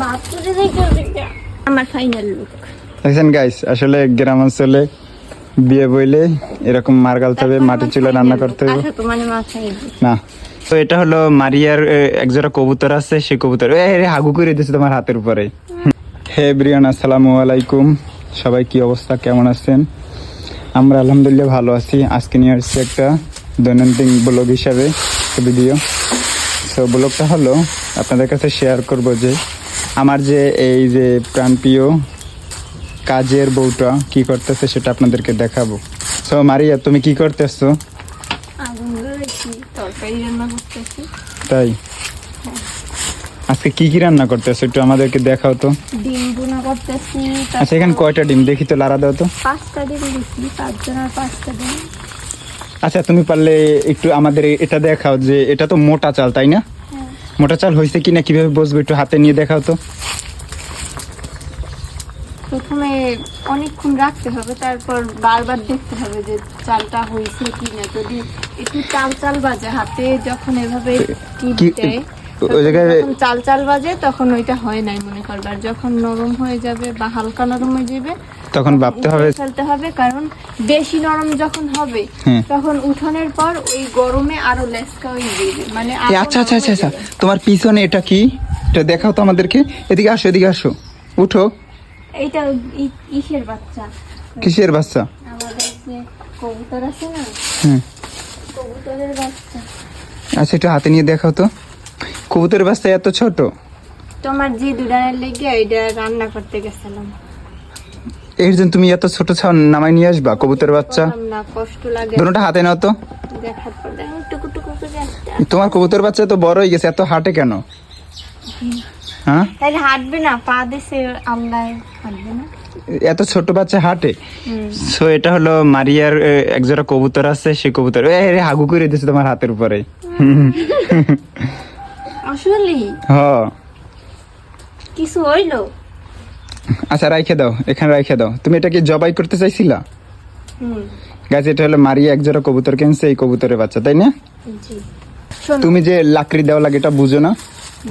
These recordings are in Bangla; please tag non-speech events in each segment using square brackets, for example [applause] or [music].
বাথরুমে আমার ফাইনাল লুক দেখছেন গাইস আসলে গ্রাম অঞ্চলে বিয়ে বইলে এরকম মার গালতে হবে মাটির চুলে রান্না করতে হবে। না। তো এটা হলো মারিয়ার একজোড়া কবুতর আছে সেই কবুতর। হাগু করে দিয়েছে তোমার হাতের উপরে। হে ব্রিয়ান আসসালামু আলাইকুম। সবাই কি অবস্থা? কেমন আছেন? আমরা আলহামদুলিল্লাহ ভালো আছি। আজকে নিয়ে আসছি একটা দৈনন্দিন ব্লগ হিসাবে ভিডিও সো ব্লগটা হলো আপনাদের কাছে শেয়ার করব যে আমার যে এই যে প্রাণপ্রিয় কাজের বউটা কি করতেছে সেটা আপনাদেরকে দেখাবো। সো মারিয়া তুমি কি করতেছো? তাই? আজকে কি কি রান্না করতেছো? একটু আমাদেরকে দেখাও তো। ডিম বোনা করতেছি আচ্ছা এখানে কয়টা ডিম? দেখি তো লারা দাও তো। পাঁচটা ডিম পাঁচটা ডিম। আচ্ছা তুমি পারলে একটু আমাদের এটা দেখাও যে এটা তো মোটা চাল তাই না? হ্যাঁ মোটা চাল হয়েছে কিনা কীভাবে বসবো একটু হাতে নিয়ে দেখাও তো। প্রথমে অনেকক্ষণ রাখতে হবে তারপর বারবার দেখতে হবে যে চালটা হয়েছে কি না যদি একটু চাল চাল বাজে হাতে যখন এভাবে দেয় ওই জায়গায় চাল চাল বাজে তখন ওইটা হয় নাই মনে করবার। যখন নরম হয়ে যাবে বা হালকা নরম হয়ে যাবে তখন ভাবতে হবে ফেলতে হবে কারণ বেশি নরম যখন হবে হ্যাঁ। তখন উঠানোর পর ওই গরমে আরও লেসকা হয়ে যাবে মানে আচ্ছা আচ্ছা আচ্ছা আচ্ছা। তোমার পিছনে এটা কি? এটা দেখাও তো আমাদেরকে। এদিকে আসো এদিকে আসো। উঠো। এইটা ইসের বাচ্চা। কিসের বাচ্চা? আমাদের যে কবুতর আছে না হুম। কবুতরের বাচ্চা। আচ্ছা একটু হাতে নিয়ে দেখাও তো। কবুতরের বাচ্চা এত ছোট? তোমার যে দুডানের লেগে এটা রান্না করতে গেছিলাম। এর জন্য তুমি এত ছোট ছাও নামাই নিয়ে আসবা কবুতরের বাচ্চা? না কষ্ট লাগে। দুটোটা হাতে নাও তো। তোমার কবুতর বাচ্চা তো বড় হয়ে গেছে এত হাঁটে কেন? হ্যাঁ? তাহলে হাঁটবে না পা দেশে আল্লাহ হাঁটবে না। এত ছোট বাচ্চা হাঁটে? সো এটা হলো মারিয়ার একজোড়া কবুতর আছে সেই কবুতর। এ হাগু করে দিয়েছে তোমার হাতের উপরে। আসলেই হ। কিছু হইল? আচ্ছা রাইখে দাও এখানে রাইখে দাও। তুমি এটা কি জবাই করতে চাইছিলা? হুম। গাছ এটা হলো মারিয়া একজোড়া কবুতর কিনছে এই কবুতরের বাচ্চা তাই না? তুমি যে লাকড়ি দেওয়া লাগে এটা বুঝো না?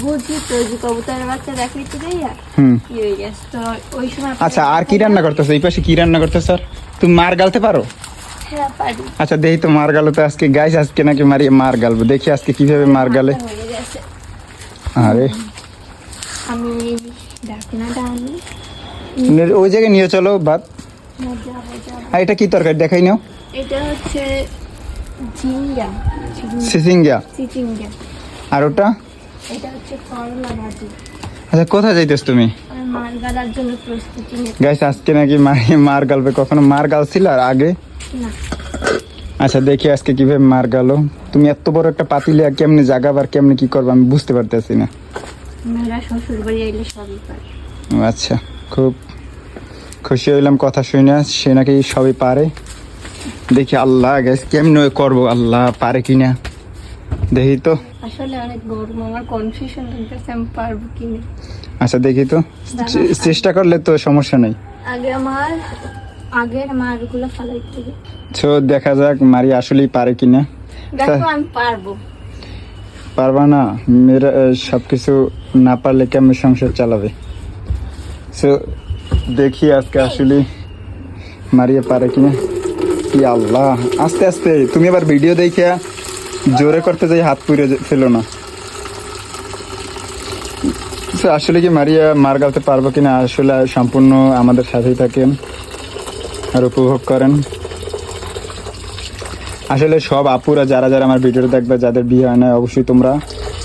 বুঝি তো ওই যে কবুতরের বাচ্চা দেখলি তো যাইয়া হুম। কি গেছে? তো ওই সময় আচ্ছা আর কি রান্না করতেছো? এই পাশে কি রান্না করতেছ স্যার? তুমি মার গালতে পারো? হ্যাঁ আচ্ছা দেখি তো মার গালো তো আজকে গাইস আজকে নাকি মারি মার গালবো। দেখি আজকে কীভাবে মার গালে। আরে। আমি ডাকনাটা আনি নে- ওই জায়গায় নিয়ে চলো ভাত। আর এটা কি তরকারি? দেখাই নাও। এটা হচ্ছে ঝিঙ্গা। সিসিঙ্গা। চিচিঙ্গা আর ওটা? এটা হচ্ছে করলা ভাজি। আচ্ছা কোথায় যাইতেছ তুমি? গাইস আজকে নাকি মারি গালবে কখনো মার গাল ছিল আর আগে? আচ্ছা দেখি আজকে কীভাবে মার গালো তুমি এত বড় একটা পাতিলে কেমনে জাগাবার কেমনে কি করব আমি বুঝতে পারতেছি না। আচ্ছা। খুব খুশি হইলাম কথা শুনে সে নাকি সবই পারে। দেখি আল্লাহ গ্যাস কেমনে করব? আল্লাহ পারে কিনা? দেখি তো। আসলে অনেক গরম আমার কনফিউশন লাগতেছে আমি পারব কি না আচ্ছা দেখি তো। চেষ্টা করলে তো সমস্যা নেই। আগে আমার আগের মারগুলো ফালাইতে তো দেখা যাক মারি আসলেই পারে কিনা। দেখো আমি পারব। পারবা না? মেয়েরা সব কিছু না পারলে কেমন সংসার চালাবে? সো দেখি আজকে আসলে মারিয়ে পারে কিনা। কি আল্লাহ। আস্তে আস্তে, তুমি আবার ভিডিও দেখে জোরে করতে যাই, হাত পুড়ে ফেলো না। আসলে কি মারিয়া মার গালতে পারব কিনা? আসলে সম্পূর্ণ আমাদের সাথেই থাকেন আর উপভোগ করেন। আসলে সব আপুরা যারা যারা আমার ভিডিও দেখবে, যাদের বিয়ে হয় না অবশ্যই তোমরা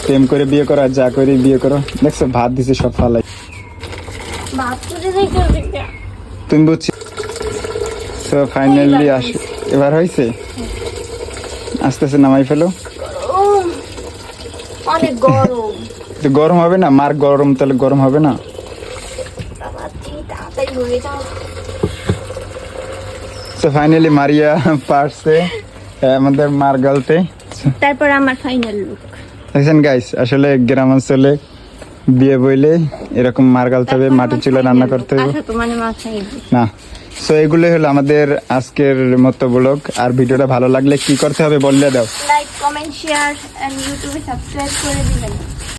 প্রেম করে বিয়ে করো আর যা করে বিয়ে করো। দেখছ, ভাত দিছে সব ফালাই। তুমি বুঝছি। তো ফাইনালি আস। এবার হয়েছে? আস্তে আস্তে নামাই ফেলো। অনেক গরম। [laughs] তো গরম হবে না? মার গরম তাহলে গরম হবে না? তো ফাইনালি মারিয়া পারছে আমাদের মার গালতে। তারপর আমার ফাইনাল লুক দেখছেন গাইস আসলে গ্রাম অঞ্চলে বিয়ে বইলে এরকম মার গালতে হবে মাটির চুলা রান্না করতে হবে। মানে না। সো এগুলোই হলো আমাদের আজকের মতো ব্লগ আর ভিডিওটা ভালো লাগলে কি করতে হবে বললে দাও। লাইক কমেন্ট শেয়ার এন্ড ইউটিউবে সাবস্ক্রাইব করে দিবেন।